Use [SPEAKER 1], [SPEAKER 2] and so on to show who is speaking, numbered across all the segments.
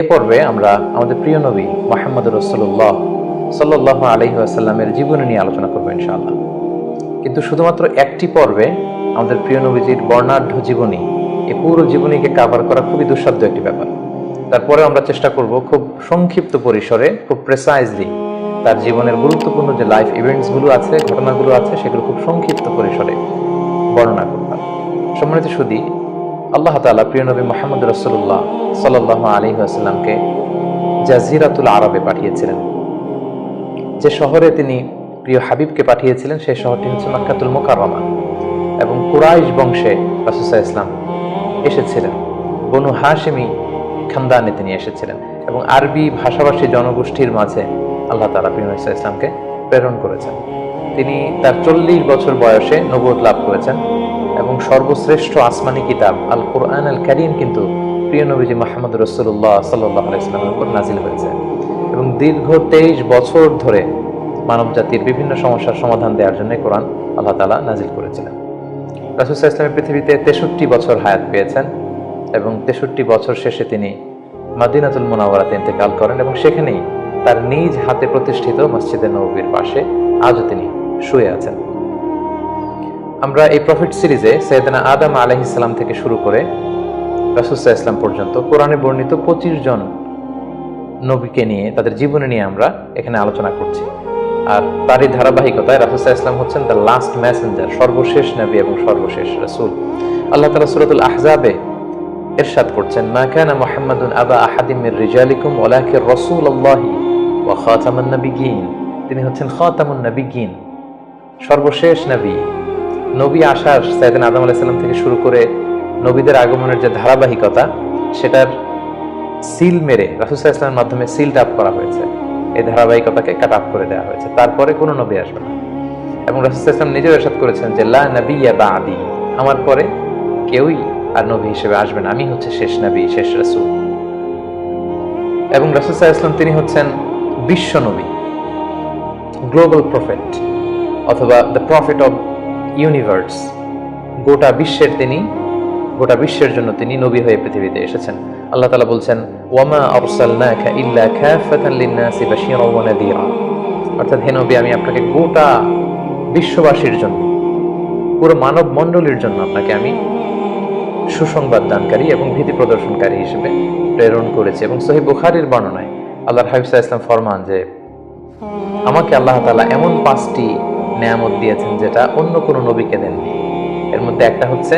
[SPEAKER 1] এ পর্বে আমরা আমাদের প্রিয় নবী মোহাম্মদ রসুল্লাহ সাল্লাহ আলহি আসাল্লামের জীবনী নিয়ে আলোচনা করব ইনশাআল্লাহ। কিন্তু শুধুমাত্র একটি পর্বে আমাদের প্রিয় নবীজির বর্ণাঢ্য জীবনী এই পুরো জীবনীকে কাভার করা খুবই দুঃসাধ্য একটি ব্যাপার। তারপরে আমরা চেষ্টা করব খুব সংক্ষিপ্ত পরিসরে, খুব প্রেসাইজলি তার জীবনের গুরুত্বপূর্ণ যে লাইফ ইভেন্টসগুলো আছে, ঘটনাগুলো আছে, সেগুলো খুব সংক্ষিপ্ত পরিসরে বর্ণনা করলাম সম্মানিত সুদী আল্লাহ তাআলা প্রিয় নবী মোহাম্মদ রসুল্লাহ সাল্লাহ আলী আসাল্লামকে জাজিরাতুল আরবে পাঠিয়েছিলেন। যে শহরে তিনি প্রিয় হাবিবকে পাঠিয়েছিলেন, সেই শহরটি হচ্ছে মাক্কাতুল মোকাররমা এবং কুরাইশ বংশে রাসুসা ইসলাম এসেছিলেন। বনু হাশিমি খানদানে তিনি এসেছিলেন এবং আরবি ভাষাভাষী জনগোষ্ঠীর মাঝে আল্লাহ তালা প্রিয় ইসলামকে প্রেরণ করেছেন। তিনি তার চল্লিশ বছর বয়সে নবদ লাভ করেছেন। এবং সর্বশ্রেষ্ঠ আসমানি কিতাব আল কোরআন আল করিম কিন্তু প্রিয় নবীজি মাহমুদ রসুল্লাহ সাল্লাহ আলাইসলামের উপর নাজিল হয়েছে। এবং দীর্ঘ তেইশ বছর ধরে মানব জাতির বিভিন্ন সমস্যার সমাধান দেওয়ার জন্য কোরআন আল্লাহ তালা নাজিল করেছিলেন। রাসুসাহ ইসলামের পৃথিবীতে তেষট্টি বছর হায়াত পেয়েছেন এবং তেষট্টি বছর শেষে তিনি মাদিনাতুল মোনাওয়ারাতে ইন্তেকাল করেন এবং সেখানেই তার নিজ হাতে প্রতিষ্ঠিত মসজিদে নবীর পাশে আজও তিনি শুয়ে আছেন। আমরা এই প্রফিট সিরিজে সৈয়দনা আদম আলহ ইসলাম থেকে শুরু করে রাসুসাহ ইসলাম পর্যন্ত কোরআনে বর্ণিত পঁচিশ জন নবীকে নিয়ে, তাদের জীবনে নিয়ে আমরা এখানে আলোচনা করছি। আর তারই ধারাবাহিকতায় রাসুসাহ ইসলাম হচ্ছেন দ্য লাস্ট ম্যাসেঞ্জার সর্বশেষ নবী এবং সর্বশেষ রসুল। আল্লাহ তালা সুরতুল আহজাবে এরশাদ করছেন, মা কানা মুহাম্মাদুন আবা আহাদিম মির রিজালিকুম ওয়ালাকির রাসূলুল্লাহি ওয়া খাতামুন নাবিয়্যিন। তিনি হচ্ছেন খাতামুন নাবিয়্যিন, সর্বশেষ নবী। নবী আসার সাইয়েদনা আদম আলাইহিস সালাম থেকে শুরু করে নবীদের আগমনের যে ধারাবাহিকতা, সেটার সিল মেরে রাসূলুল্লাহ ইসলামের মাধ্যমে সিল আপ করা হয়েছে। এই ধারাবাহিকতাকে কাট আপ করে দেওয়া হয়েছে। তারপরে কোনো নবী আসবে না। এবং রাসূলুল্লাহ ইসলাম নিজেও এরশাদ করেছেন যে, লা নাবিয়্যা বাদি। আমার পরে কেউই আর নবী হিসেবে আসবেন আমি হচ্ছে শেষ নবী, শেষ রাসূল। এবং রাসূলুল্লাহ ইসলাম তিনি হচ্ছেন বিশ্ব নবী গ্লোবাল প্রফেট অথবা দ্য প্রফেট অফ ইউনিভার্স গোটা বিশ্বের তিনি, গোটা বিশ্বের জন্য তিনি নবী হয়ে পৃথিবীতে এসেছেন। আল্লাহ তালা বলছেন, ওয়ামা আরসালনাকা ইল্লা অর্থাৎ হে নবী, আমি আপনাকে গোটা বিশ্ববাসীর জন্য, পুরো মানব মণ্ডলীর জন্য আপনাকে আমি সুসংবাদ দানকারী এবং ভীতি প্রদর্শনকারী হিসেবে প্রেরণ করেছে। এবং সহি বুখারির বর্ণনায় আল্লাহর হাবিবসা ইসলাম ফরমান যে, আমাকে আল্লাহ তাআলা এমন পাঁচটি নেয়ামত দিয়েছেন যেটা অন্য কোনো নবীকে দেননি। এর মধ্যে একটা হচ্ছে,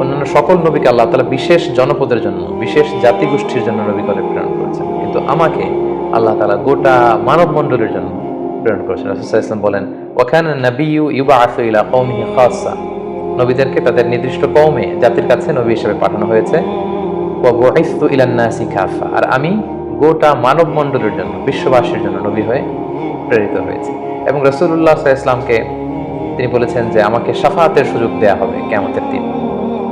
[SPEAKER 1] অন্যান্য সকল নবীকে আল্লাহ তাআলা বিশেষ জনপদের জন্য, বিশেষ জাতিগোষ্ঠীর জন্য নবী করে প্রেরণ করেছেন। কিন্তু আমাকে আল্লাহ তাআলা গোটা মানব মণ্ডলীর জন্য প্রেরণ করেছেন। রাসূল ইসলাম বলেন, ওয়াকানা নাবিয়্যু ইউবাআসু ইলা কওমিহি খাসসা। নবীদেরকে তাদের নির্দিষ্ট কওমে, জাতির কাছে নবী হিসেবে পাঠানো হয়েছে আর আমি গোটা মানব মণ্ডলীর জন্য, বিশ্ববাসীর জন্য নবী হয়ে প্রেরিত হয়েছে। এবং রসুল্লাহ ইসলামকে তিনি বলেছেন যে আমাকে সাফাতের সুযোগ দেয়া হবে কেমতের দিন।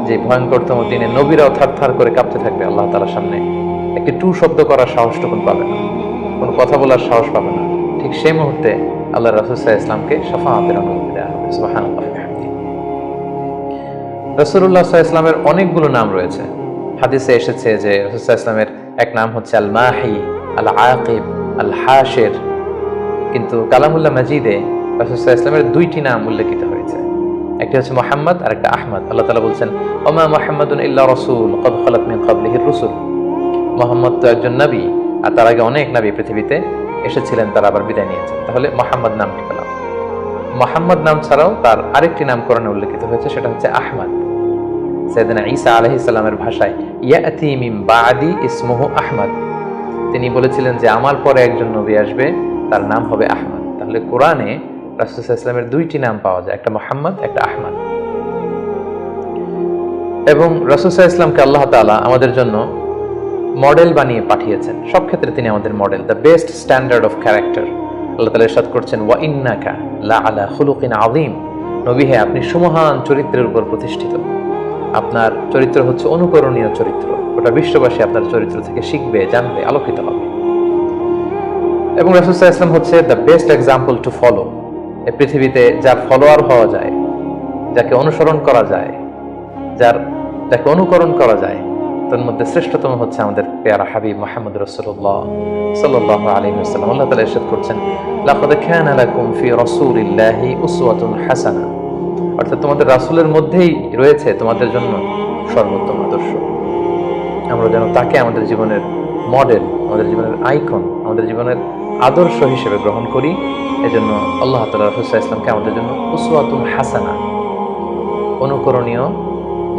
[SPEAKER 1] যে ভয়ঙ্করতম দিনে নবীরাও থার থার করে কাঁপতে থাকবে আল্লাহ তালার সামনে। একটি টু শব্দ করার সাহসটুকুন পাবে না। কোনো কথা বলার সাহস পাবে না। ঠিক সেই মুহূর্তে আল্লাহ রসুল্লাহ ইসলামকে সাফাতের অনুমতি দেওয়া হবে। সুবাহান রসুল্লাহ ইসলামের অনেকগুলো নাম রয়েছে। হাদিসে এসেছে যে রসুল্লাহ ইসলামের এক নাম হচ্ছে আল মাহি আল আকিব আল হাশের কিন্তু কালামুল্লাহ মাজিদে রাসুসাহ ইসলামের দুইটি নাম উল্লেখিত হয়েছে। একটি হচ্ছে মোহাম্মদ আর একটা আহমদ। আল্লাহ তালা বলছেন, ওমা মোহাম্মদুন ইল্লা রসুল, কদ খলাত মিন কাবলিহির রসুল। মোহাম্মদ তো একজন নবী, আর তার আগে অনেক নবী পৃথিবীতে এসেছিলেন, তারা আবার বিদায় নিয়েছেন। তাহলে মোহাম্মদ নামটি পেলাম মোহাম্মদ নাম ছাড়াও তার আরেকটি নাম কোরআনে উল্লেখিত হয়েছে, সেটা হচ্ছে আহমদ। সৈয়দনা ঈসা আলহি ইসলামের ভাষায়, ইয়াতি মিম বাদি ইসমুহু আহমদ। তিনি বলেছিলেন যে, আমার পরে একজন নবী আসবে তার নাম হবে আহমদ। তাহলে কোরআনে রাসুসাহ ইসলামের দুইটি নাম পাওয়া যায়, একটা মোহাম্মদ, একটা আহমদ। এবং রাসুসাহ ইসলামকে আল্লাহ তালা আমাদের জন্য মডেল বানিয়ে পাঠিয়েছেন। সব ক্ষেত্রে তিনি আমাদের model the best standard of character আল্লাহ তালা ইরশাদ করছেন, ওয়া ইন্নাকা লা আলা খুলুকিন আযীম। নবী হে, আপনি সুমহান চরিত্রের উপর প্রতিষ্ঠিত। আপনার চরিত্র হচ্ছে অনুকরণীয় চরিত্র। গোটা বিশ্ববাসী আপনার চরিত্র থেকে শিখবে, জানবে, আলোকিত হবে। এবং রাসুসাহ ইসলাম হচ্ছে the best example to follow এ পৃথিবীতে যার ফলোয়ার হওয়া যায়, যাকে অনুসরণ করা যায়, যার, যাকে অনুকরণ করা যায়, তার মধ্যে শ্রেষ্ঠতম হচ্ছে আমাদের পেয়ারা হাবিব মোহাম্মদ রসুল্লাহ সাল্লাহ আলী সাল্লাম আল্লাহ তালা ইরশাদ করছেন, লাকাদ কানা লাকুম ফি রাসূলিল্লাহি উসওয়াতুন হাসানা। অর্থাৎ তোমাদের রাসূলের মধ্যেই রয়েছে তোমাদের জন্য সর্বোত্তম আদর্শ। আমরা যেন তাকে আমাদের জীবনের মডেল আমাদের জীবনের আইকন আমাদের জীবনের আদর্শ হিসেবে গ্রহণ করি। এজন্য আল্লাহ তালা রসুল্লাহ ইসলামকে আমাদের জন্য উসওয়াতুন হাসানা, অনুকরণীয়,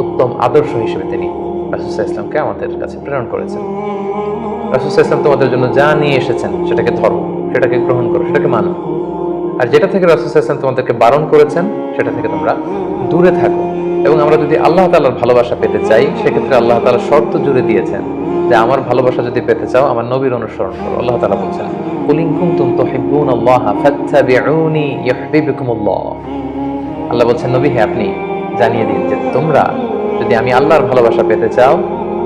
[SPEAKER 1] উত্তম আদর্শ হিসেবে তিনি রাসুসাহ ইসলামকে আমাদের কাছে প্রেরণ করেছেন। রাসুসাহ ইসলাম তোমাদের জন্য যা নিয়ে এসেছেন সেটাকে ধরো, সেটাকে গ্রহণ করো, সেটাকে মানো। আর যেটা থেকে রাসুসাহ ইসলাম তোমাদেরকে বারণ করেছেন, সেটা থেকে তোমরা দূরে থাকো। এবং আমরা যদি আল্লাহ তালার ভালোবাসা পেতে চাই, সেক্ষেত্রে আল্লাহ তালা শর্ত জুড়ে দিয়েছেন যে আমার ভালোবাসা যদি পেতে চাও, আমার নবীর অনুসরণ করো। আল্লাহ তালা বলছেন তুহিব্বুন আল্লাহ বলছেন, নবী, হে আপনি জানিয়ে দিন যে তোমরা যদি আমি আল্লাহর ভালোবাসা পেতে চাও,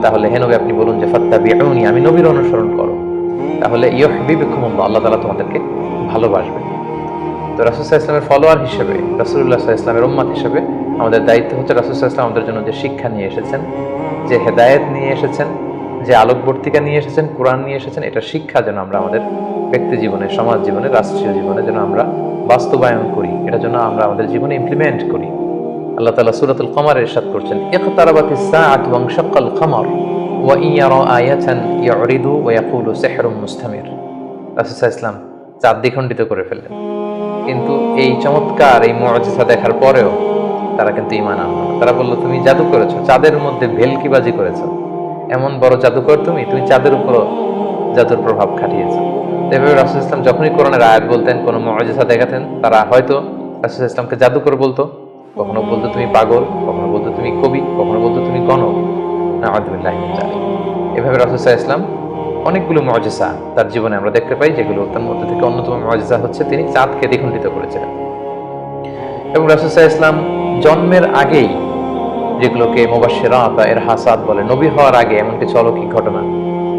[SPEAKER 1] তাহলে হে নবী, আপনি বলুন যে ফাত্তাবিউনি, আমি নবীর অনুসরণ করো। তাহলে ইউহিব্বুকুমুল্লাহ, আল্লাহ তাআলা তোমাদেরকে ভালোবাসবে তো রাসূলুল্লাহ ইসলামের ফলোয়ার হিসেবে, রাসূলুল্লাহ ইসলামের উম্মাত হিসেবে আমাদের দায়িত্ব হচ্ছে রাসূলুল্লাহ ইসলাম আমাদের জন্য যে শিক্ষা নিয়ে এসেছেন, যে হেদায়েত নিয়ে এসেছেন যে আলোকবর্তিকা নিয়ে এসেছেন, কোরআন নিয়ে এসেছেন, এটা শিক্ষা যেন আমরা আমাদের ব্যক্তি জীবনে, সমাজ জীবনে, রাষ্ট্রীয় জীবনে যেন আমরা বাস্তবায়ন করি। এটা যেন আমরা আমাদের জীবনে ইমপ্লিমেন্ট করি। আল্লাহ তালা সূরাতুল কমার ইরশাদ করছেন ইকতারাবাতিস সাআতু ওয়া ইনশাক্কাল কমার, ওয়া ইয়ারা আয়াতান ইয়ারিদু ওয়া ইয়াকুলু সিহরুম মুস্তামির। রাসূলুল্লাহ ইসলাম চাঁদ দ্বিখণ্ডিত করে ফেললেন। কিন্তু এই চমৎকার, এই মুআজিজা দেখার পরেও তারা কিন্তু ঈমান আনলো তারা বলল, তুমি জাদু করেছ, চাঁদের মধ্যে ভেলকিবাজি করেছ। এমন বড় জাদুকর তুমি তুমি চাঁদের উপরও জাদুর প্রভাব খাটিয়েছো। এভাবে রাসুল ইসলাম যখনই কোরআনের আয়াত বলতেন, কোনো মজেসা দেখাতেন, তারা হয়তো রাসুল ইসলামকে জাদুকর বলতো। কখনো বলতো তুমি পাগল, কখনো বলতো তুমি কবি, কখনো বলতো তুমি গণক। না এভাবে রাসুল ইসলাম অনেকগুলো মজেসা তার জীবনে আমরা দেখতে পাই, যেগুলো তার মধ্যে থেকে অন্যতম মজেসা হচ্ছে তিনি চাঁদকে দ্বিখণ্ডিত করেছিলেন। এবং রাসুল ইসলাম জন্মের আগেই যেগুলোকে মোবাসেরা বা এর হাসাদ বলে। নবী হওয়ার আগে এমন কিছু অলৌকিক ঘটনা।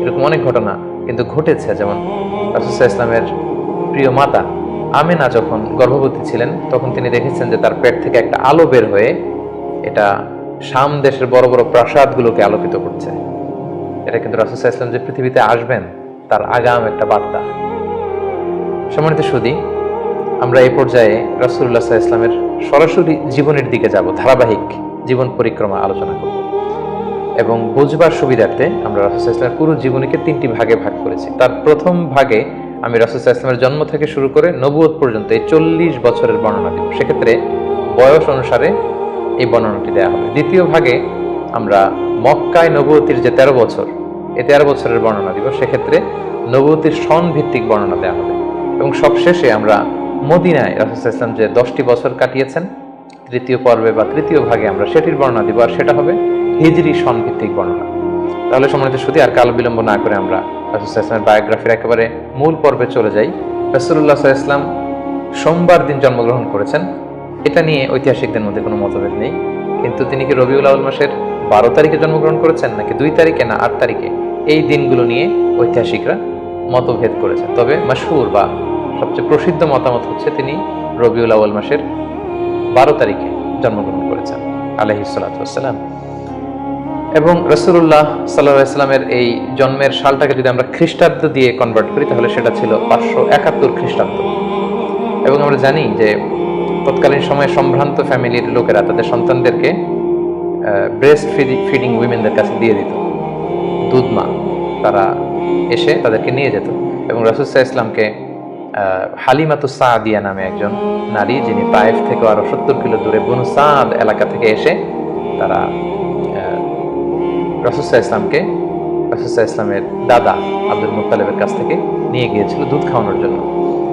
[SPEAKER 1] এরকম অনেক ঘটনা কিন্তু ঘটেছে। যেমন রাসুসাহ ইসলামের প্রিয় মাতা আমেনা যখন গর্ভবতী ছিলেন, তখন তিনি দেখেছেন যে তার পেট থেকে একটা আলো বের হয়ে এটা শাম দেশের বড় বড় প্রাসাদগুলোকে আলোকিত করছে। এটা কিন্তু রাসুসাহ ইসলাম যে পৃথিবীতে আসবেন, তার আগাম একটা বার্তা। সম্মানিত সুদী আমরা এই পর্যায়ে রাসুল্লাহ ইসলামের সরাসরি জীবনের দিকে যাব, ধারাবাহিক জীবন পরিক্রমা আলোচনা করব। এবং বুঝবার সুবিধার্থে আমরা রাসুল পুরো জীবনীকে তিনটি ভাগে ভাগ করেছি। তার প্রথম ভাগে আমি রাসুল জন্ম থেকে শুরু করে নবুয় পর্যন্ত এই চল্লিশ বছরের বর্ণনা দিব। সেক্ষেত্রে বয়স অনুসারে এই বর্ণনাটি দেওয়া হবে। দ্বিতীয় ভাগে আমরা মক্কায় নবতির যে তেরো বছর, এই তেরো বছরের বর্ণনা দিব। সেক্ষেত্রে নবতির সন ভিত্তিক বর্ণনা দেওয়া হবে। এবং সবশেষে আমরা মদিনায় রাসুল ইসলাম যে দশটি বছর কাটিয়েছেন তৃতীয় পর্বে বা তৃতীয় ভাগে আমরা সেটির বর্ণনা দিব, আর সেটা হবে হিজরি সনভিত্তিক বর্ণনা। তাহলে সম্মানিত শুধু আর কাল বিলম্ব না করে আমরা রাসুলামের বায়োগ্রাফির একেবারে মূল পর্বে চলে যাই। রাসুল্লাহ ইসলাম সোমবার দিন জন্মগ্রহণ করেছেন। এটা নিয়ে ঐতিহাসিকদের মধ্যে কোনো মতভেদ নেই। কিন্তু তিনি কি রবিউল আউল মাসের বারো তারিখে জন্মগ্রহণ করেছেন, নাকি দুই তারিখে, না আট তারিখে? এই দিনগুলো নিয়ে ঐতিহাসিকরা মতভেদ করেছেন। তবে মাসহুর বা সবচেয়ে প্রসিদ্ধ মতামত হচ্ছে তিনি রবিউল আউল মাসের বারো তারিখে জন্মগ্রহণ করেছেন আলহি আলহিসাল্লাম এবং রসুল্লাহ সাল্লামের এই জন্মের সালটাকে যদি আমরা খ্রিস্টাব্দ দিয়ে কনভার্ট করি, তাহলে সেটা ছিল পাঁচশো একাত্তর খ্রিস্টাব্দ। এবং আমরা জানি যে তৎকালীন সময়ে সম্ভ্রান্ত ফ্যামিলির লোকেরা তাদের সন্তানদেরকে ব্রেস্ট ফিডিং উইমেনদের কাছে দিয়ে দিত। দুধ মা, তারা এসে তাদেরকে নিয়ে যেত। এবং রসুল্লাহ ইসলামকে হালিমাতু সাদিয়া নামে একজন নারী, যিনি তায়েফ থেকে আরও সত্তর কিলো দূরে বনু সাদ এলাকা থেকে এসে তারা রসুসা ইসলামকে রসুসা ইসলামের দাদা আব্দুল মুতালেবের কাছ থেকে নিয়ে গিয়েছিল দুধ খাওয়ানোর জন্য।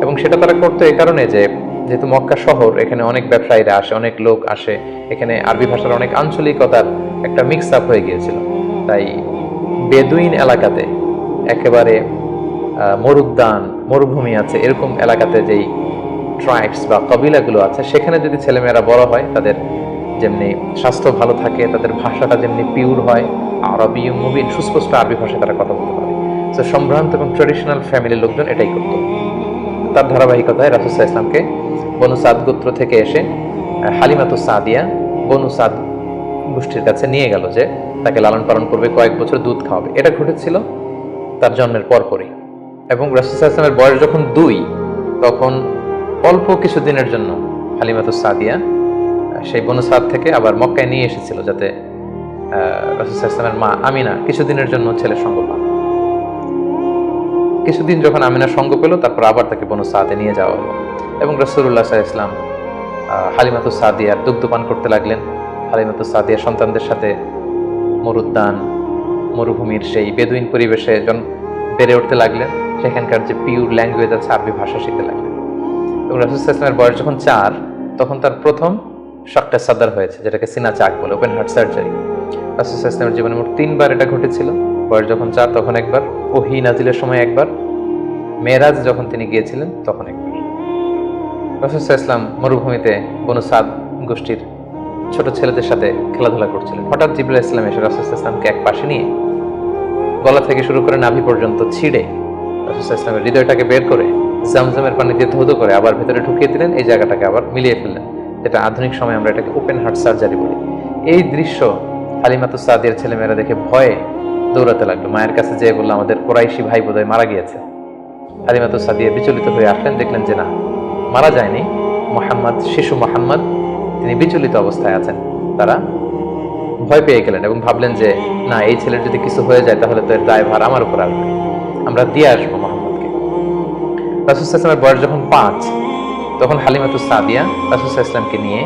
[SPEAKER 1] এবং সেটা তারা করতো এই কারণে যে, যেহেতু মক্কা শহর, এখানে অনেক ব্যবসায়ীরা আসে, অনেক লোক আসে, এখানে আরবি ভাষার অনেক আঞ্চলিকতার একটা মিক্স আপ হয়ে গিয়েছিল। তাই বেদুইন এলাকাতে একেবারে মরুদ্যান মরুভূমি আছে, এরকম এলাকাতে যেই ট্রাইবস বা কবিলাগুলো আছে, সেখানে যদি ছেলেমেয়েরা বড় হয়, তাদের যেমনি স্বাস্থ্য ভালো থাকে, তাদের ভাষাটা যেমনি পিওর হয়, আরবি মুবিন সুস্পষ্ট আরবি ভাষায় তারা কথা বলতে পারে। তো সম্ভ্রান্ত এবং ট্রেডিশনাল ফ্যামিলির লোকজন এটাই করত। তার ধারাবাহিকতায় রাসুসাহ ইসলামকে বনু সাদ গোত্র থেকে এসে হালিমাতু সাদিয়া, বনু সাদ গোষ্ঠীর কাছে নিয়ে গেল যে, তাকে লালন পালন করবে, কয়েক বছর দুধ খাওয়াবে। এটা ঘটেছিল তার জন্মের পরপরই এবং রাসুসাল্লামের বয়স যখন দুই, তখন অল্প কিছু দিনের জন্য হালিমাতু সাদিয়া সেই বনু সাদ থেকে আবার মক্কায় নিয়ে এসেছিল যাতে রাসুসাল্লামের মা আমিনা কিছুদিনের জন্য ছেলে সঙ্গ পান। কিছুদিন যখন আমিনা সঙ্গ পেল, তারপর আবার তাকে বনু সাদে নিয়ে যাওয়া হলো। এবং রসুল্লাহ সাহা ইসলাম হালিমাতু সাদিয়ার দুগ্ধপান করতে লাগলেন। হালিমাতু সাদিয়া সন্তানদের সাথে মরুদ্যান, মরুভূমির সেই বেদুইন পরিবেশে বেড়ে উঠতে লাগলেন। সেখানকার যে পিওর ল্যাঙ্গুয়েজ আছে আরবি ভাষা শিখতে লাগলেন এবং রাসুল ইসলামের বয়স যখন চার, তখন তার প্রথম শকটা সাদার হয়েছে, যেটাকে সিনা চাক বলে ওপেন হার্ট সার্জারি রাসুল ইসলামের জীবনে মোট তিনবার এটা ঘটেছিল। বয়স যখন চার, তখন একবার, ওহি নাজিলের সময় একবার, মেয়েরাজ যখন তিনি গিয়েছিলেন, তখন একবার। রাসুল ইসলাম মরুভূমিতে বনু সাদ গোষ্ঠীর ছোট ছেলেদের সাথে খেলাধুলা করছিলেন। হঠাৎ জিবুল্লাহ ইসলাম এসে রাসুল ইসলামকে এক পাশে নিয়ে গলা থেকে শুরু করে নাভি পর্যন্ত ছিঁড়ে রাসুল ইসলামের হৃদয়টাকে বের করে জামজামের পানি দিয়ে করে আবার ভেতরে ঢুকিয়ে দিলেন, এই জায়গাটাকে আবার মিলিয়ে ফেললেন। যেটা আধুনিক আমরা এটাকে ওপেন হার্ট সার্জারি বলি। এই দৃশ্য ছেলেমেয়েরা দেখে ভয়ে দৌড়াতে লাগল। মায়ের কাছে যেয়ে বলল, আমাদের কোরাইশি ভাই বোধহয় মারা গিয়েছে। সাদিয়া বিচলিত হয়ে আসলেন, দেখলেন যে না, মারা যায়নি। মোহাম্মদ, শিশু মোহাম্মদ, তিনি বিচলিত অবস্থায় আছেন। তারা ভয় পেয়ে গেলেন এবং ভাবলেন যে, না, এই ছেলের যদি কিছু হয়ে যায়, তাহলে তো এর দায়ভার আমার উপর আসবে। আমরা দিয়ে আসব মোহাম্মদকে। রাসুসাল্লামের বয়স যখন পাঁচ, তখন হালিমাতুস সাদিয়া রাসুসাহ ইসলামকে নিয়ে,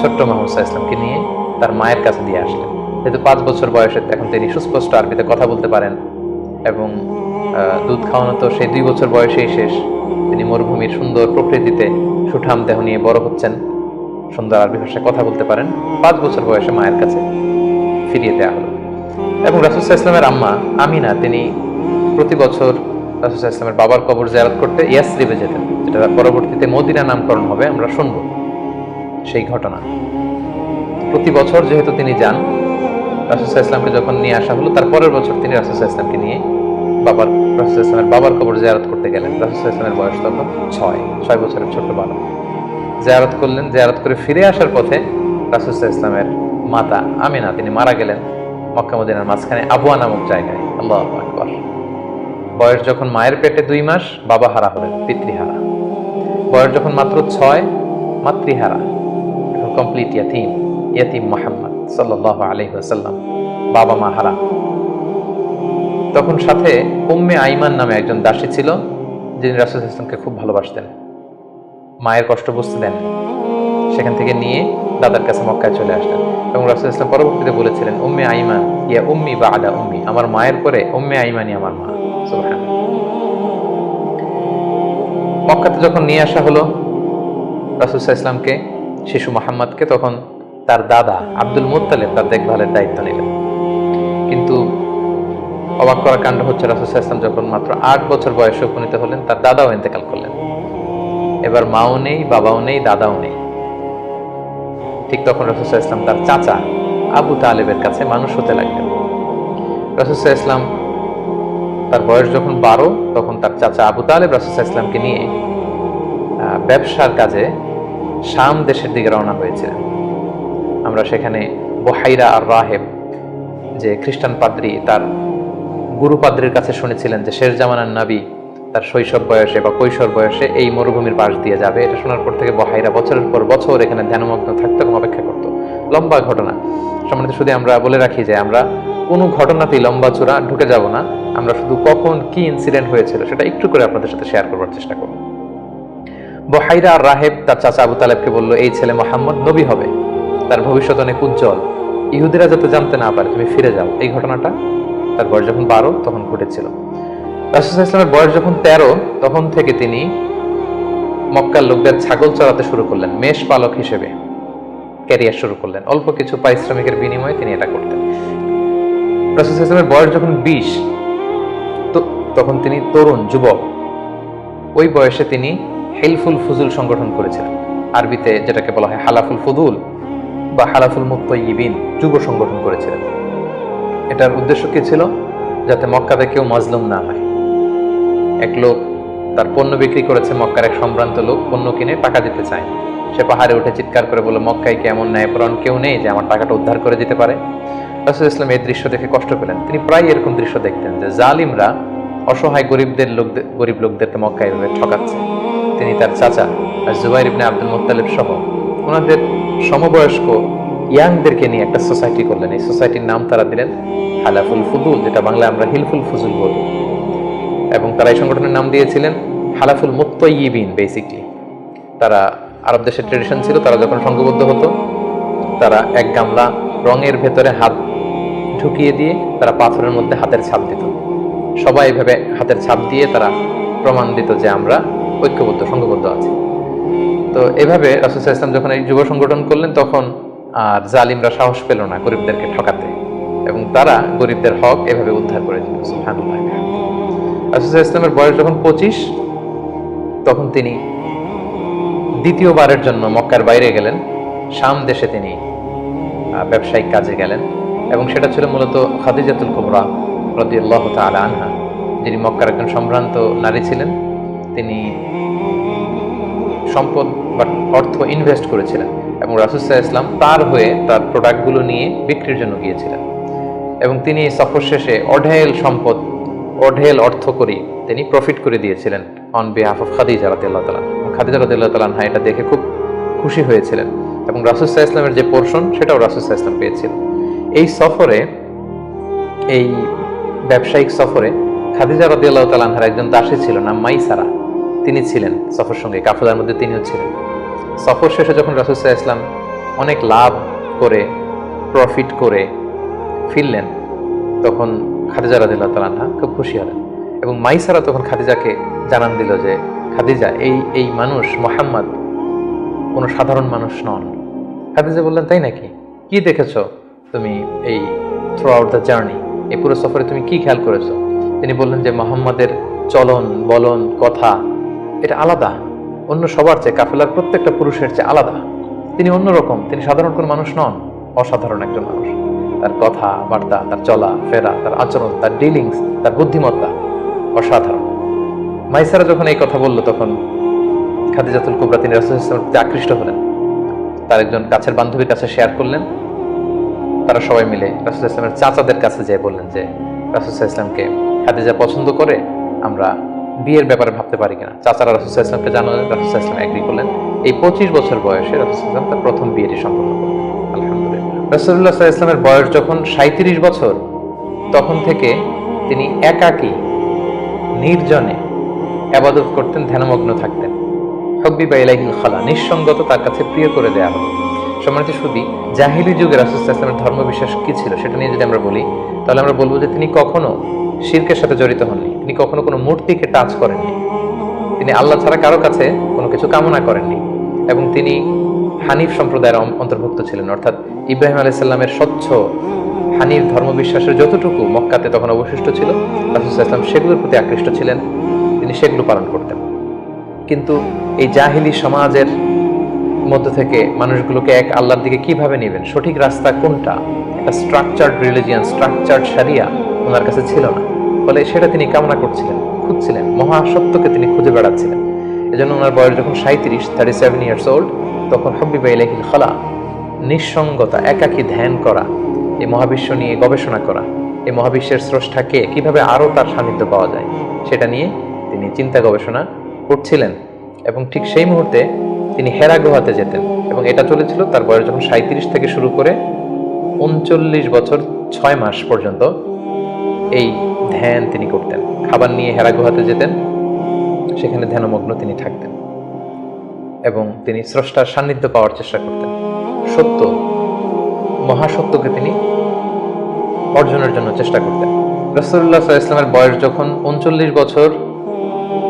[SPEAKER 1] ছোট্ট মাহমুদ ইসলামকে নিয়ে তার মায়ের কাছে দিয়ে আসলেন। যেহেতু পাঁচ বছর বয়সে এখন তিনি সুস্পষ্ট আরবিতে কথা বলতে পারেন এবং দুধ খাওয়ানো তো সেই দুই বছর বয়সেই শেষ। তিনি মরুভূমির সুন্দর প্রকৃতিতে সুঠাম দেহ নিয়ে বড় হচ্ছেন, সুন্দর আরবি ভাষায় কথা বলতে পারেন, পাঁচ বছর বয়সে মায়ের কাছে ফিরিয়ে দেওয়া হলো। এবং রাসুসাহ ইসলামের আম্মা আমিনা, তিনি প্রতি বছর রাসুসাহ ইসলামের বাবার কবর জায়ারত করতে ইয়াসরিবে যেতেন। যেটা পরবর্তীতে মদিনা নামকরণ হবে, আমরা শুনব সেই ঘটনা। প্রতি বছর যেহেতু তিনি যান রাসুসাহ ইসলামকে যখন নিয়ে আসা হলো, তার পরের বছর তিনি রাসুসাহ ইসলামকে নিয়ে বাবার রাসুসাহ ইসলামের বাবার কবর জায়ারত করতে গেলেন। রাসুসাহ ইসলামের বয়স তখন ছয় ছয় বছরের ছোট্ট বালক। জায়ারত করলেন, জায়ারত করে ফিরে আসার পথে রাসুসাহ ইসলামের মাতা আমিনা, তিনি মারা গেলেন মক্কা মদিনার মাঝখানে আবুয়া নামক জায়গায়। আল্লাহ বয়স যখন মায়ের পেটে দুই মাস, বাবা হারা হলেন, পিতৃহারা। বয়স যখন মাত্র ছয়, মাতৃহারা। কমপ্লিট ইয়াতিম ইয়াতিম মোহাম্মদ সাল্লাহ আলহিহাসাল্লাম বাবা মা হারা। তখন সাথে উম্মে আইমান নামে একজন দাসী ছিল, যিনি রাসুল ইসলামকে খুব ভালোবাসতেন। মায়ের কষ্ট বুঝতে দেন সেখান থেকে নিয়ে দাদার কাছে মক্কায় চলে আসলেন। এবং রাসুল ইসলাম পরবর্তীতে বলেছিলেন, উম্মে আইমান, ইয়া উম্মি বা আদা উম্মি, আমার মায়ের পরে উম্মে আইমানই আমার মা। মক্কাতে যখন নিয়ে আসা হলো রাসুলসাহ ইসলামকে শিশু মোহাম্মদকে, তখন তার দাদা আব্দুল মুতালেব তার দেখভালের দায়িত্ব নিলেন। কিন্তু অবাক করা কাণ্ড হচ্ছে রাসুলসাহ ইসলাম যখন মাত্র আট বছর বয়সে উপনীত হলেন, তার দাদাও ইন্তেকাল করলেন। এবার মাও নেই, বাবাও নেই, দাদাও নেই। ঠিক তখন রসুল্লাহ ইসলাম তার চাচা আবু তালেবের কাছে মানুষ হতে লাগলেন। রসুল্লাহ ইসলাম তার বয়স যখন বারো, তখন তার চাচা আবু তালেব রসুল্লাহ ইসলামকে নিয়ে ব্যবসার কাজে শাম দেশের দিকে রওনা হয়েছিলেন। আমরা সেখানে বহাইরা আর রাহেব যে খ্রিস্টান পাদ্রী, তার গুরু পাদ্রির কাছে শুনেছিলেন যে শেষ জামানার নাবি তার শৈশব বয়সে বা কৈশোর বয়সে এই মরুভূমির পাশ দিয়ে যাবে। এটা শোনার পর থেকে বহাইরা বছরের পর বছর এখানে ধ্যানমগ্ন থাকতো এবং অপেক্ষা করতো। লম্বা ঘটনা। সম্মানিত শুধু আমরা বলে রাখি যে আমরা কোনো ঘটনাতেই লম্বা চূড়া ঢুকে যাব না। আমরা শুধু কখন কি ইনসিডেন্ট হয়েছিল সেটা একটু করে আপনাদের সাথে শেয়ার করবার চেষ্টা করব। বহাইরা রাহেব তার চাচা আবু তালেবকে বলল, এই ছেলে মোহাম্মদ নবী হবে। তার ভবিষ্যৎ অনেক উজ্জ্বল। ইহুদিরা যাতে জানতে না পারে, তুমি ফিরে যাও। এই ঘটনাটা তার বয়স যখন বারো, তখন ঘটেছিল। রাসুল ইসলামের বয়স যখন তেরো, তখন থেকে তিনি মক্কার লোকদের ছাগল চড়াতে শুরু করলেন, মেষ পালক হিসেবে ক্যারিয়ার শুরু করলেন। অল্প কিছু পারিশ্রমিকের বিনিময়ে তিনি এটা করতেন। রাসুল ইসলামের বয়স যখন বিশ তখন তিনি তরুণ যুবক। ওই বয়সে তিনি হেলফুল ফুজুল সংগঠন করেছিলেন। আরবিতে যেটাকে বলা হয় হালাফুল ফুদুল বা হালাফুল মুক্তইবিন যুব সংগঠন করেছিলেন। এটার উদ্দেশ্য কি ছিল? যাতে মক্কাতে কেউ মজলুম না হয়। এক লোক তার পণ্য বিক্রি করেছে মক্কার এক সম্ভ্রান্ত লোক, পণ্য কিনে টাকা দিতে চায়। সে পাহাড়ে উঠে চিৎকার করে বলে মক্কায় কি এমন ন্যায়পরণ কেউ নেই যে আমার টাকাটা উদ্ধার করে দিতে পারে? রাসুল ইসলাম এই দৃশ্য দেখে কষ্ট পেলেন। তিনি প্রায় এরকম দৃশ্য দেখতেন যে জালিমরা অসহায় গরিবদের লোকদের গরিব লোকদেরকে মক্কায় এভাবে ঠকাচ্ছে। তিনি তার চাচা আর জুবাইর ইবনে আব্দুল মোত্তালিব সহ ওনাদের সমবয়স্ক ইয়াংদেরকে নিয়ে একটা সোসাইটি করলেন। এই সোসাইটির নাম তারা দিলেন হালাফুল ফুদুল, যেটা বাংলায় আমরা হিলফুল ফুজুল বলি। এবং তারা এই সংগঠনের নাম দিয়েছিলেন হালাফুল মুত্তইবিন বেসিকলি তারা আরব দেশের ট্রেডিশন ছিল, তারা যখন সংঘবদ্ধ হতো, তারা এক গামলা রঙের ভেতরে হাত ঢুকিয়ে দিয়ে তারা পাথরের মধ্যে হাতের ছাপ দিত। সবাই এভাবে হাতের ছাপ দিয়ে তারা প্রমাণ দিত যে আমরা ঐক্যবদ্ধ, সংঘবদ্ধ আছি। তো এভাবে রাসুল ইসলাম যখন এই যুব সংগঠন করলেন, তখন আর জালিমরা সাহস পেল না গরিবদেরকে ঠকাতে এবং তারা গরিবদের হক এভাবে উদ্ধার করে দিল, সুবহানাল্লাহ। রাসুল ইসলামের বয়স যখন পঁচিশ, তখন তিনি দ্বিতীয়বারের জন্য মক্কার বাইরে গেলেন। শাম দেশে তিনি ব্যবসায়িক কাজে গেলেন এবং সেটা ছিল মূলত খাদিজাতুল কুবরা। আনহা। যিনি মক্কার একজন সম্ভ্রান্ত নারী ছিলেন, তিনি সম্পদ বা অর্থ ইনভেস্ট করেছিলেন এবং রাসুসাহ ইসলাম তার হয়ে তার প্রোডাক্টগুলো নিয়ে বিক্রির জন্য গিয়েছিলেন। এবং তিনি সফর শেষে অঢেল সম্পদ, অঢেল অর্থ করি তিনি প্রফিট করে দিয়েছিলেন অন বিহাফ অফ খাদিজা রাদিয়াল্লাহু তাআলা খাদিজা রাদিয়াল্লাহু তাআলা আনহা এটা দেখে খুব খুশি হয়েছিলেন এবং রাসুসাহ ইসলামের যে পোর্শন সেটাও রাসুসাহ ইসলাম পেয়েছিলেন। এই সফরে এই ব্যবসায়িক সফরে খাদিজা রাদিয়াল্লাহু তাআলা আনহার একজন দাসী ছিল, নাম মাইসারা। তিনি ছিলেন সফর সঙ্গে, কাফেলার মধ্যে তিনিও ছিলেন। সফর শেষে যখন রাসুসাহ ইসলাম অনেক লাভ করে প্রফিট করে ফিরলেন, তখন খাদিজা রাদিল্লাহ তালানহা খুব খুশি হলেন এবং মাইসারা তখন খাদিজাকে জানান দিল যে, খাদিজা, এই এই মানুষ মোহাম্মদ কোনো সাধারণ মানুষ নন। খাদিজা বললেন, তাই নাকি? কি দেখেছ তুমি এই থ্রু আউট দ্য জার্নি এই পুরো সফরে তুমি কি খেয়াল করেছ? তিনি বললেন যে মোহাম্মদের চলন, বলন, কথা, এটা আলাদা। অন্য সবার চেয়ে কাফেলার প্রত্যেকটা পুরুষের চেয়ে আলাদা। তিনি অন্যরকম তিনি সাধারণ কোনো মানুষ নন, অসাধারণ একজন মানুষ। তার কথা, বার্তা, তার চলা, ফেরা, তার আচরণ, তার ডিলিংস তার বুদ্ধিমত্তা অসাধারণ। মাইসারা যখন এই কথা বলল, তখন খাদিজাতুল কুবরা তিনি রাসুল ইসলামের প্রতি আকৃষ্ট হলেন। তার একজন কাছের বান্ধবীর কাছে শেয়ার করলেন তারা সবাই মিলে রাসুল ইসলামের চাচাদের কাছে যেয়ে বললেন যে, রাসুল ইসলামকে খাদিজা পছন্দ করে আমরা বিয়ের ব্যাপারে ভাবতে পারি কিনা। চাচারা রাসুল ইসলামকে জানালেন, রাসুল ইসলাম এগ্রি করলেন, এই পঁচিশ বছর বয়সে রাসুল ইসলাম তার প্রথম বিয়েটি সম্পন্ন করলেন। আলহামদুলিল্লাহ। রাসুল্লাহ ইসলামের বয়স যখন সাঁত্রিশ বছর, তখন থেকে তিনি একাকী, নির্জনে আবাদত করতেন, ধ্যানমগ্ন থাকতেন। হব্বি বা ইলাহিল খালা, নিঃসঙ্গত তার কাছে প্রিয় করে দেয়া হলো। সম্মানিত সুদী, জাহিলি যুগে রাসুল্লাহ ইসলামের ধর্মবিশ্বাস কি ছিল সেটা নিয়ে যদি আমরা বলি, তাহলে আমরা বলব যে তিনি কখনো শিরকের সাথে জড়িত হননি। তিনি কখনো কোনো মূর্তিকে টাচ করেননি। তিনি আল্লাহ ছাড়া কারও কাছে কোনো কিছু কামনা করেননি এবং তিনি হানিফ সম্প্রদায়ের অন্তর্ভুক্ত ছিলেন। অর্থাৎ ইব্রাহিম আলাইসাল্লামের স্বচ্ছ হানিফ ধর্মবিশ্বাসের যতটুকু মক্কাতে তখন অবশিষ্ট ছিল রাসুল্লাহ ইসলাম সেগুলোর প্রতি আকৃষ্ট ছিলেন। তিনি সেগুলো পালন করতেন। কিন্তু এই জাহিলি সমাজের মধ্য থেকে মানুষগুলোকে এক আল্লাহর দিকে কীভাবে নেবেন? সঠিক রাস্তা কোনটা? একটা স্ট্রাকচার্ড রিলিজিয়ান স্ট্রাকচার্ড সারিয়া ওনার কাছে ছিল না। ফলে সেটা তিনি কামনা করছিলেন, খুঁজছিলেন, মহাসত্যকে তিনি খুঁজে বেড়াচ্ছিলেন। এজন্য ওনার বয়স যখন সাঁত্রিশ থার্টি সেভেন ইয়ার্স ওল্ড তখন হব্বিবা ইলাহিল খলা, নিঃসঙ্গতা, একাকী ধ্যান করা, এই মহাবিশ্ব নিয়ে গবেষণা করা, এই মহাবিশ্বের স্রষ্টাকে কীভাবে আরও তার সান্নিধ্য পাওয়া যায়, সেটা নিয়ে তিনি চিন্তা গবেষণা করছিলেন। এবং ঠিক সেই মুহূর্তে তিনি হেরা গুহাতে যেতেন এবং এটা চলেছিল তার বয়স যখন সাঁত্রিশ থেকে শুরু করে উনচল্লিশ বছর ছয় মাস পর্যন্ত এই ধ্যান তিনি করতেন। খাবার নিয়ে হেরা গুহাতে যেতেন, সেখানে ধ্যানমগ্ন তিনি থাকতেন এবং তিনি স্রষ্টার সান্নিধ্য পাওয়ার চেষ্টা করতেন। সত্য, মহাসত্যকে তিনি অর্জনের জন্য চেষ্টা করতেন। রসুল্লাহ ইসলামের বয়স যখন উনচল্লিশ বছর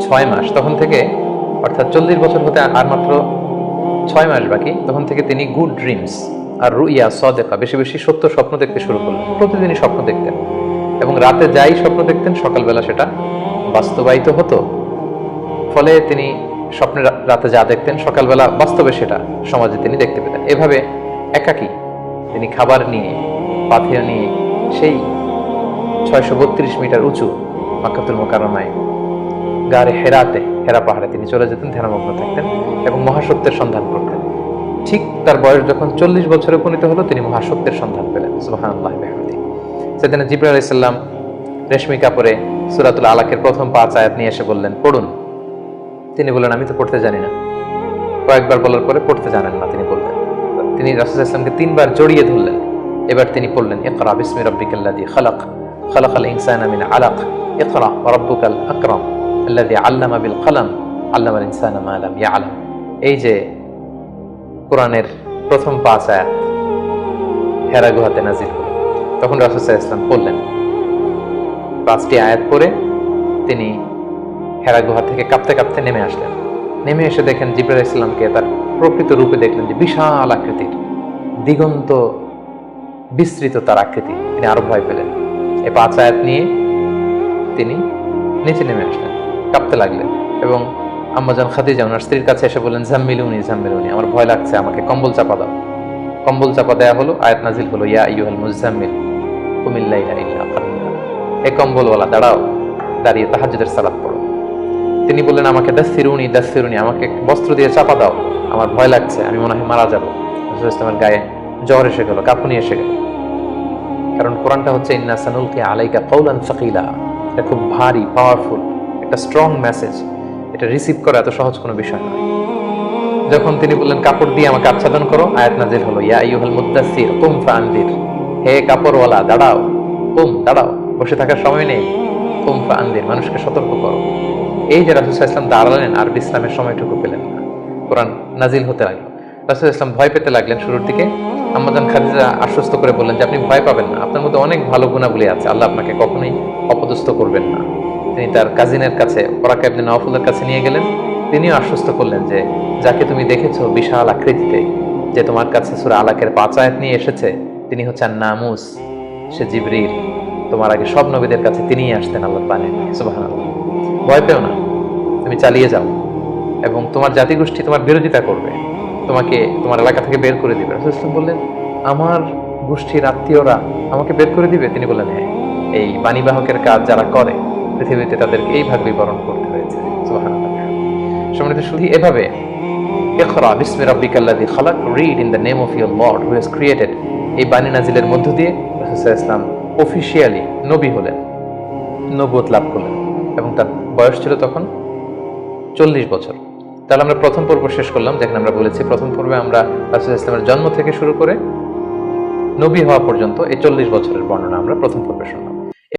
[SPEAKER 1] ছয় মাস, তখন থেকে অর্থাৎ চল্লিশ বছর হতে আর মাত্র ছয় মাস বাকি, তখন থেকে তিনি গুড ড্রিমস আর রুইয়া সদেকা বেশি বেশি সত্য স্বপ্ন দেখতে শুরু করলেন, প্রতিদিনই স্বপ্ন দেখতেন। এবং রাতে যাই স্বপ্ন দেখতেন, সকালবেলা সেটা বাস্তবায়িত হতো। ফলে তিনি স্বপ্নে রাতে যা দেখতেন, সকালবেলা বাস্তবে সেটা সমাজে তিনি দেখতে পেতেন। এভাবে একাকী তিনি খাবার নিয়ে, পাথিয়া নিয়ে সেই ছয়শো বত্রিশ মিটার উঁচু মাকাতুল মোকারমায় গাড়ে হেরাতে, হেরা পাহাড়ে তিনি চলে যেতেন ধ্যানমগ্ন থাকতেন এবং মহাসত্যের সন্ধান করতেন। ঠিক তার বয়স যখন চল্লিশ বছরে উপনীত হলো, তিনি মহাসত্যের সন্ধান পেলেন। সুবহানাল্লাহি বিহামদিহি। সেদিন জিব্রাহ আলাইসাল্লাম রেশমি কাপড়ে সুরাতুল আলাকের প্রথম পাঁচ আয়াত নিয়ে এসে বললেন, পড়ুন। তিনি বললেন, আমি তো পড়তে জানি না। কয়েকবার বলার পরে পড়তে জানেন না, তিনি বললেন। তিনি রাসুল ইসলামকে তিনবার জড়িয়ে ধরলেন। এবার তিনি পড়লেন, ইকরা বিসমি রব্বিকাল্লাযী খালাক। খালাকাল ইনসানা মিন আলাক। ইকরা রাব্বুকাল আকরাম। আল্লাযী আল্লামা বিল কলম, আল্লামাল ইনসানা মা লাম ইয়ালাম। এই যে কোরআনের প্রথম পাঁচ আয়াত, হেরা গুহাতে নাজিল হলো। তখন রাসুল ইসলাম পড়লেন পাঁচটি আয়াত পড়ে তিনি হেরা গুহা থেকে কাঁপতে কাঁপতে নেমে আসলেন। নেমে এসে দেখেন জিব্রাইল ইসলামকে তার প্রকৃত রূপে দেখলেন যে বিশাল আকৃতির, দিগন্ত, বিস্তৃত তার আকৃতি। তিনি আরও ভয় পেলেন। এই পাঁচ আয়াত নিয়ে তিনি নিচে নেমে আসলেন। কাঁপতে লাগলেন এবং আম্মাজান খাদিজা ওনার স্ত্রীর কাছে এসে বললেন, জাম্মিলুনি জাম্মিলুনি, আমার ভয় লাগছে, আমাকে কম্বল চাপা দাও। কম্বল চাপা দেয়া হলো, আয়াত নাজিল হলো, ইয়া ইয়ুহাল মুজাম্মিল কুমিল্লাইলা ইল্লা এই কম্বলওয়ালা, দাঁড়াও, দাঁড়িয়ে তাহাজ্জুদের সালাত পড়ো। তিনি বললেন, আমাকে দাসিরুনি দাসিরুনি আমাকে বস্ত্র দিয়ে চাপা দাও, আমার ভয় লাগছে, আমি মনে হয় মারা যাব। রাসূল ইসলামের গায়ে জ্বর এসে গেল, কাঁপুনি এসে গেল। কারণ কোরআনটা হচ্ছে, ইন্না সানুলকি আলাইকা কৌলান ফাকিলা এটা খুব ভারী পাওয়ারফুল একটা স্ট্রং মেসেজ এটা রিসিভ করা এত সহজ কোনো বিষয় নয়। যখন তিনি বললেন, কাপড় দিয়ে আমাকে আচ্ছাদন করো, আয়াত নাজিল হলো, ইয়া আইয়ুহাল মুদ্দাসসির কুম ফাআনদির। হে কাপড়ওয়ালা, দাঁড়াও, কুম, দাঁড়াও, বসে থাকার সময় নেই। কুম ফাআনদির, মানুষকে সতর্ক করো। এই যে রাসূল ওয়াসাল্লাম দাঁড়ালেন আর বিশ্রামের সময়টুকু পেলেন না। কোরআন নাজিল হতে লাগল। রাসূল ইসলাম ভয় পেতে লাগলেন শুরুর দিকে। আম্মাজান খাদিজা আশ্বস্ত করে বললেন যে, আপনি ভয় পাবেন না, আপনার মধ্যে অনেক ভালো গুণাবলী আছে, আল্লাহ আপনাকে কখনোই অপদস্থ করবেন না। তিনি তার কাজিনের কাছে ওরাকা ইবনে কাছে নিয়ে গেলেন। তিনিও আশ্বস্ত করলেন যে, যাকে তুমি দেখেছ বিশাল আকৃতিতে, যে তোমার কাছে সূরা আলাকের পাঁচ আয়াত নিয়ে এসেছে, তিনি হচ্ছেন নামুস, সে জিবরির তোমার আগে সব নবীদের কাছে তিনিই আসতেন আল্লাহর বাণী নিয়ে সুবহানাল্লাহ। ভয় পেও না, তুমি চালিয়ে যাও এবং তোমার জাতিগোষ্ঠী তোমার বিরোধিতা করবে। তোমাকে তোমার এলাকা থেকে বের করে দিবে। রাসূল বললেন, আমার গোষ্ঠীর আত্মীয়রা আমাকে বের করে দিবে? তিনি বললেন হ্যাঁ। এই বাণীবাহকের কাজ যারা করে পৃথিবীতে তাদেরকে এইভাবেই বরণ করতে হয়েছে। সম্মানিত শুধু এভাবে ইকরা বিসমি রাব্বিকাল্লাযী খালাক read in the name of your lord who has created এই বাণী নাজিলের মধ্য দিয়ে রাসূল ইসলাম অফিসিয়ালি নবী হলেন নবুয়ত লাভ করলেন এবং তার বয়স ছিল তখন চল্লিশ বছর। তাহলে আমরা প্রথম পর্ব শেষ করলাম, যেখানে আমরা বলেছি প্রথম পর্বে আমরা রাসুল ইসলামের জন্ম থেকে শুরু করে নবী হওয়া পর্যন্ত এই চল্লিশ বছরের বর্ণনা আমরা প্রথম পর্বে শুনলাম।